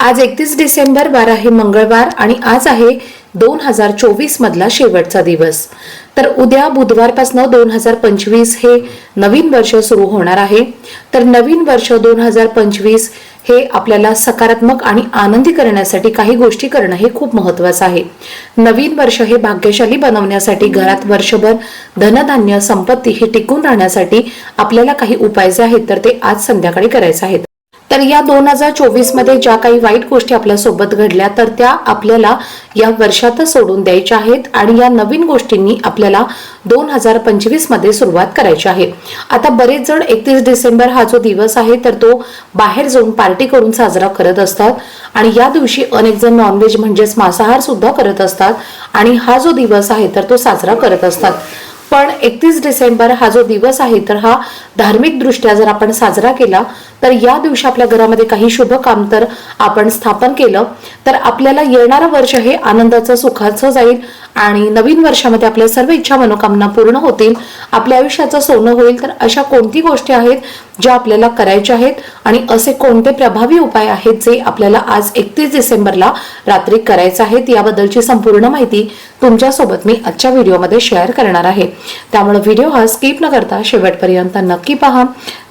आज एकतीस डिसेंबर वार आहे मंगळवार आणि आज आहे दोन हजार चोवीस मधला शेवटचा दिवस. तर उद्या बुधवारपासून दोन हजार पंचवीस हे नवीन वर्ष सुरू होणार आहे. तर नवीन वर्ष दोन हजार पंचवीस हे आपल्याला सकारात्मक आणि आनंदी करण्यासाठी काही गोष्टी करणं हे खूप महत्वाचं आहे. नवीन वर्ष हे भाग्यशाली बनवण्यासाठी घरात वर्षभर धनधान्य संपत्ती हे टिकून राहण्यासाठी आपल्याला काही उपाय जे आहेत तर ते आज संध्याकाळी करायचे आहेत. तर या दोन हजार चोवीसमध्ये ज्या काही वाईट गोष्टी आपल्यासोबत घडल्या तर त्या आपल्याला या वर्षातच सोडून द्यायच्या आहेत आणि या नवीन गोष्टींनी आपल्याला दोन हजार पंचवीसमध्ये सुरुवात करायची आहे. आता बरेच जण एकतीस डिसेंबर हा जो दिवस आहे तर तो बाहेर जाऊन पार्टी करून साजरा करत असतात आणि या दिवशी अनेक जण नॉनव्हेज म्हणजेच मांसाहार सुद्धा करत असतात आणि हा जो दिवस आहे तर तो साजरा करत असतात. पण एकतीस डिसेंबर हा जो दिवस आहे तर हा धार्मिक दृष्ट्या जर आपण साजरा केला तर या दिवशी आपल्या घरामध्ये काही शुभ काम तर आपण स्थापन केलं तर आपल्याला येणारं वर्ष हे आनंदाचं सुखाचं जाईल. आणि नवीन वर्षामध्ये आपल्या सर्व इच्छा मनोकामना पूर्ण होतील आपल्या आयुष्याचं सोनं होईल तर अशा कोणती गोष्टी आहेत ज्या आपल्याला करायच्या आहेत? आणि असे कोणते प्रभावी उपाय आहेत जे आपल्याला आज एकतीस डिसेंबरला रात्री करायचे आहेत? याबद्दलची संपूर्ण माहिती तुमच्यासोबत मी आजच्या व्हिडिओमध्ये शेअर करणार आहे. त्यामुळे व्हिडिओ हा स्किप न करता शेवटपर्यंत नक्की पहा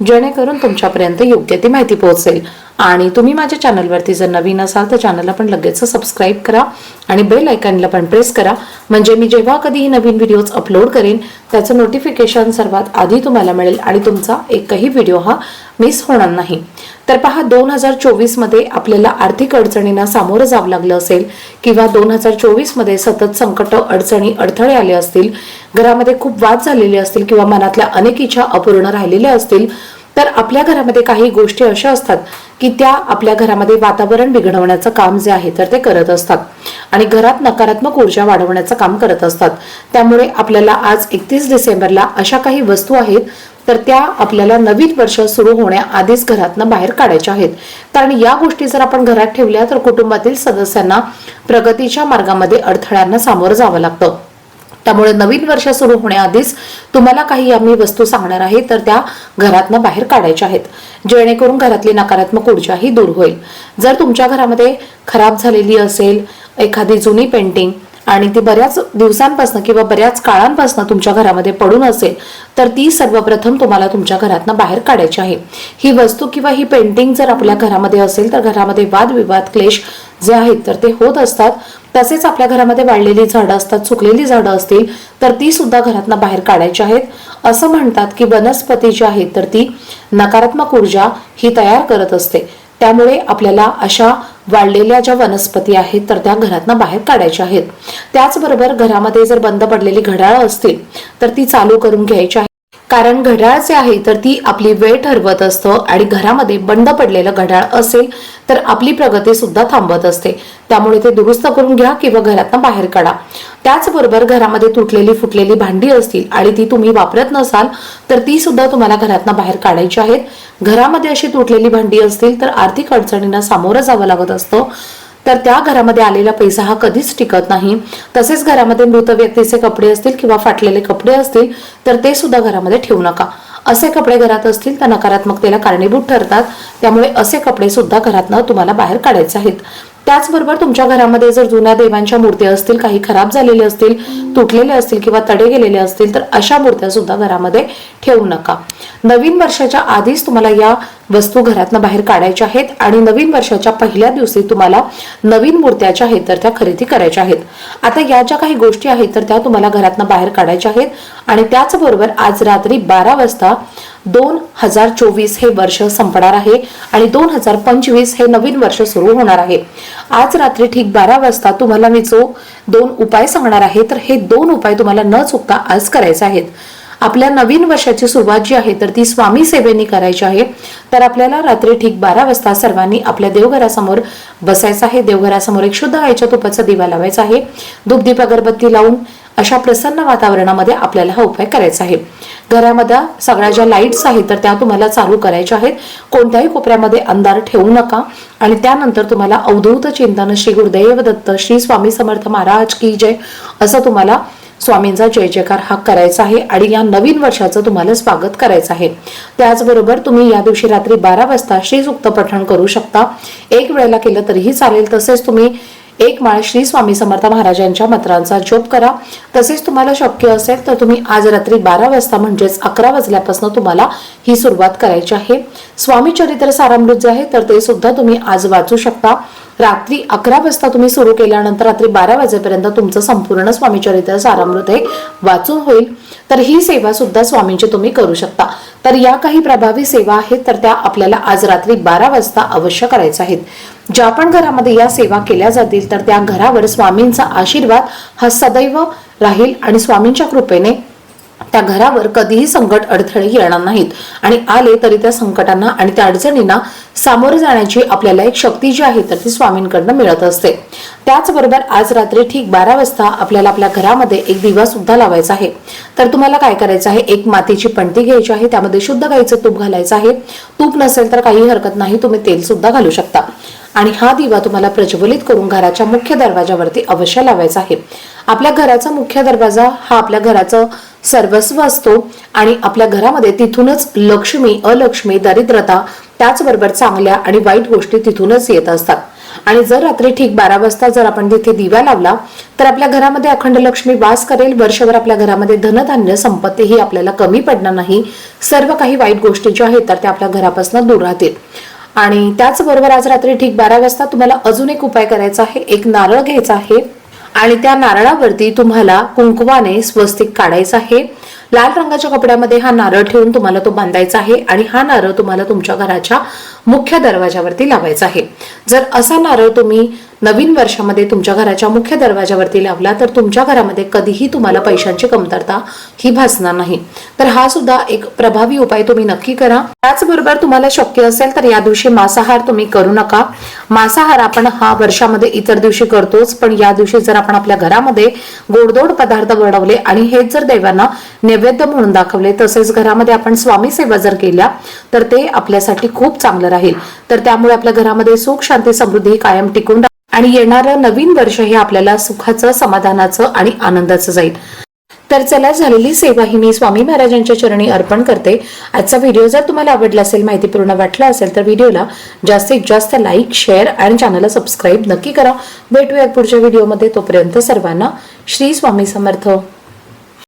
जेणेकरून तुमच्यापर्यंत योग्य ती माहिती पोहोचेल. आणि तुम्ही माझ्या चॅनलवरती जर नवीन असाल तर चॅनलला पण लगेच सबस्क्राईब करा आणि बेल आयकॉनला पण प्रेस करा. म्हणजे मी जेव्हा कधीही नवीन व्हिडिओज अपलोड करेन त्याचं नोटिफिकेशन सर्वात आधी तुम्हाला मिळेल आणि तुमचा एकही व्हिडिओ हा मिस होणार नाही. तर पहा दोन हजार चोवीसमध्ये आपल्याला आर्थिक अडचणींना सामोरं जावं लागलं असेल किंवा दोन हजार चोवीसमध्ये सतत संकट अडचणी अडथळे आले असतील घरामध्ये खूप वाद झालेले असतील किंवा मनातल्या अनेक इच्छा अपूर्ण राहिलेल्या असतील तर आपल्या घरामध्ये काही गोष्टी अशा असतात की त्या आपल्या घरामध्ये वातावरण बिघडवण्याचं काम जे आहे तर ते करत असतात. आणि घरात नकारात्मक ऊर्जा वाढवण्याचं काम करत असतात. त्यामुळे आपल्याला आज एकतीस डिसेंबरला अशा काही वस्तू आहेत तर त्या आपल्याला नवीन वर्ष सुरू होण्याआधीच घरातनं बाहेर काढायच्या आहेत. कारण या गोष्टी जर आपण घरात ठेवल्या तर कुटुंबातील सदस्यांना प्रगतीच्या मार्गामध्ये अडथळ्यांना सामोरं जावं लागतं. त्यामुळे नवीन वर्ष सुरू होण्याआधीच तुम्हाला काही आम्ही वस्तू सांगणार आहे तर त्या घरातनं बाहेर काढायच्या आहेत. जेणेकरून घरातली नकारात्मक ऊर्जाही दूर होईल. जर तुमच्या घरामध्ये खराब झालेली असेल एखादी जुनी पेंटिंग आणि ती बऱ्याच दिवसांपासून किंवा बऱ्याच काळांपासून तुमच्या घरामध्ये पडून असेल तर ती सर्वप्रथम तुम्हाला तुमच्या घरातनं बाहेर काढायची आहे. ही वस्तू किंवा ही पेंटिंग जर आपल्या घरामध्ये असेल तर घरामध्ये वादविवाद क्लेश जे आहेत तर ते होत असतात. तसेच आपल्या घरामध्ये वाढलेली झाडं असतात सुकलेली झाडं असतील तर ती सुद्धा घरातनं बाहेर काढायची आहेत. असं म्हणतात की वनस्पती जी आहे तर ती नकारात्मक ऊर्जा ही तयार करत असते. त्यामुळे आपल्याला अशा वाढलेल्या ज्या वनस्पती आहेत तर त्या घरातनं बाहेर काढायच्या आहेत. त्याचबरोबर घरामध्ये जर बंद पडलेली घड्याळ असतील तर ती चालू करून घ्यायची आहे कारण घड्याळ जे आहे तर ती आपली वेळ ठरवत असतं आणि घरामध्ये बंद पडलेलं घड्याळ असेल तर आपली प्रगती सुद्धा थांबत असते. त्यामुळे ते दुरुस्त करून घ्या किंवा घरातनं बाहेर काढा. त्याचबरोबर घरामध्ये तुटलेली फुटलेली भांडी असतील आणि ती तुम्ही वापरत नसाल तर ती सुद्धा तुम्हाला घरातनं बाहेर काढायची आहेत. घरामध्ये अशी तुटलेली भांडी असतील तर आर्थिक अडचणींना सामोरं जावं लागत असतं. तर त्या घरामध्ये आलेला पैसा हा कधीच टिकत नाही. तसेच घरामध्ये मृत व्यक्तीचे कपडे असतील किंवा फाटलेले कपडे असतील तर ते सुद्धा घरामध्ये ठेवू नका. असे कपडे घरात असतील तर नकारात्मकतेला कारणीभूत ठरतात. त्यामुळे असे कपडे सुद्धा घरातनं तुम्हाला बाहेर काढायचे आहेत. त्याचबरोबर तुमच्या घरामध्ये जर जुन्या देवांच्या मूर्त्या असतील काही खराब झालेले असतील तुटलेले असतील किंवा तडे गेलेले असतील तर अशा मूर्त्या सुद्धा घरामध्ये ठेवू नका. नवीन वर्षाच्या आधीच तुम्हाला या वस्तू घरातनं बाहेर काढायच्या आहेत आणि नवीन वर्षाच्या पहिल्या दिवशी तुम्हाला नवीन मूर्त्या ज्या आहेत तर त्या खरेदी करायच्या आहेत. आता या ज्या काही गोष्टी आहेत तर त्या तुम्हाला घरातनं बाहेर काढायच्या आहेत आणि त्याचबरोबर आज रात्री बारा वाजता दोन हजार चोवीस हे वर्ष संपणार आहे आणि दोन हजार पंचवीस हे नवीन वर्ष सुरू होणार आहे. आज रात्री ठीक बारा वाजता तुम्हाला मी जो दोन उपाय सांगणार आहे तर हे दोन उपाय तुम्हाला न चुकता आज करायचे आहेत. आपल्या नवीन वर्षाची सुरुवात जी आहे तर ती स्वामी सेवेने करायची आहे. तर आपल्याला रात्री ठीक बारा वाजता सर्वांनी आपल्या देवघरासमोर बसायचं आहे. देवघरासमोर एक शुद्ध गायच्या तुपाचा दिवा लावायचा आहे. दुग्धीप अगरबत्ती लावून अशा प्रसन्न वातावरणामध्ये आपल्याला हा उपाय करायचा आहे. घरामध्ये सगळ्या ज्या लाईट्स आहेत तर त्या तुम्हाला चालू करायच्या आहेत. कोणत्याही कोपऱ्यामध्ये अंधार ठेवू नका. आणि त्यानंतर तुम्हाला अवधूत चिंतन श्री गुरुदैव दत्त श्री स्वामी समर्थ महाराज की जय असं तुम्हाला स्वामींचा जय जयकार हा करायचा आहे आणि या नवीन वर्षाचं तुम्हाला स्वागत करायचं आहे. त्याचबरोबर तुम्ही या दिवशी रात्री बारा वाजता श्रीसुक्त पठण करू शकता. एक वेळेला केलं तरीही चालेल तसेच तुम्ही एक माळ श्री स्वामी समर्थ महाराजांच्या मंत्रांचा जप करा. तसेच तुम्हाला शक्य असेल तर तुम्ही आज रात्री बारा वाजता म्हणजेच अकरा वाजल्यापासून तुम्हाला ही सुरुवात करायची आहे. स्वामी चरित्र सारामृत जे आहे तर ते सुद्धा तुम्ही आज वाचू शकता. रात्री अकरा वाजता तुम्ही सुरू केल्यानंतर रात्री बारा वाजेपर्यंत तुमचं संपूर्ण स्वामी चरित्र सारामृत हे वाचून होईल. तर ही सेवा सुद्धा स्वामींची तुम्ही करू शकता. तर या काही प्रभावी सेवा आहेत तर त्या आपल्याला आज रात्री बारा वाजता अवश्य करायच्या आहेत. ज्या पण घरामध्ये या सेवा केल्या जातील तर त्या घरावर स्वामींचा आशीर्वाद हा सदैव राहील आणि स्वामींच्या कृपेने त्या घरावर कधीही संकट अडथळे येणार नाहीत. आणि आले तरी त्या संकटांना आणि त्या अडचणींना सामोरे जाण्याची आपल्याला एक शक्ती जी आहे तर ती स्वामींकडनं मिळत असते. त्याचबरोबर आज रात्री ठीक बारा वाजता आपल्याला आपल्या घरामध्ये एक दिवा सुद्धा लावायचा आहे. तर तुम्हाला काय करायचं आहे? एक मातीची पणती घ्यायची आहे त्यामध्ये शुद्ध गाईचं तूप घालायचं आहे. तूप नसेल तर काही हरकत नाही तुम्ही तेल सुद्धा घालू शकता. आणि हा दिवा तुम्हाला प्रज्वलित करून घराच्या मुख्य दरवाजावरती अवश्य लावायचा आहे. आपल्या घराचा मुख्य दरवाजा हा आपल्या घराचं सर्वस्व असतो आणि आपल्या घरामध्ये तिथूनच लक्ष्मी अलक्ष्मी दरिद्रता त्याचबरोबर चांगल्या आणि वाईट गोष्टी तिथूनच येत असतात. आणि जर रात्री ठीक बारा वाजता जर आपण तिथे दिवा लावला तर आपल्या घरामध्ये अखंड लक्ष्मी वास करेल. वर्षभर आपल्या घरामध्ये धनधान्य संपत्ती ही आपल्याला कमी पडणार नाही. सर्व काही वाईट गोष्टी ज्या आहेत तर त्या आपल्या घरापासून दूर राहतील. आणि त्याचबरोबर आज रात्री ठीक बारा वाजता तुम्हाला अजून एक उपाय करायचा आहे. एक नारळ घ्यायचा आहे. आणि त्या नारळावरती तुम्हाला कुंकवाने स्वस्तिक काढायचं आहे. लाल रंगाच्या कपड्यामध्ये हा नारळ ठेवून तुम्हाला तो बांधायचा आहे. आणि हा नारळ तुम्हाला तुमच्या घराच्या मुख्य दरवाजावरती लावायचा आहे. जर असा नारळ तुम्ही नवीन वर्षामध्ये तुमच्या घराच्या मुख्य दरवाजावरती लावला तर तुमच्या घरामध्ये कधीही तुम्हाला पैशांची कमतरता ही भासणार नाही. तर हा सुद्धा एक प्रभावी उपाय तुम्ही नक्की करा. त्याचबरोबर तुम्हाला शक्य असेल तर या दिवशी मांसाहार तुम्ही करू नका. मांसाहार आपण हा वर्षामध्ये इतर दिवशी करतोच पण या दिवशी जर आपण आपल्या घरामध्ये गोडदोड पदार्थ बनवले आणि हेच जर देवांना नैवेद्य म्हणून दाखवले तसेच घरामध्ये आपण स्वामी सेवा जर केल्या तर ते आपल्यासाठी खूप चांगलं राहील. तर त्यामुळे आपल्या घरामध्ये सुख शांती समृद्धी कायम टिकून आणि येणारं नवीन वर्ष हे आपल्याला सुखाचं समाधानाचं आणि आनंदाचं जाईल. तर चला झालेली सेवा ही मी स्वामी महाराजांच्या चरणी अर्पण करते. आजचा व्हिडिओ जर तुम्हाला आवडला असेल माहितीपूर्ण वाटला असेल तर व्हिडिओला जास्तीत जास्त लाईक शेअर आणि चॅनलला सबस्क्राईब नक्की करा. भेटूया पुढच्या व्हिडिओमध्ये. तोपर्यंत सर्वांना श्री स्वामी समर्थ.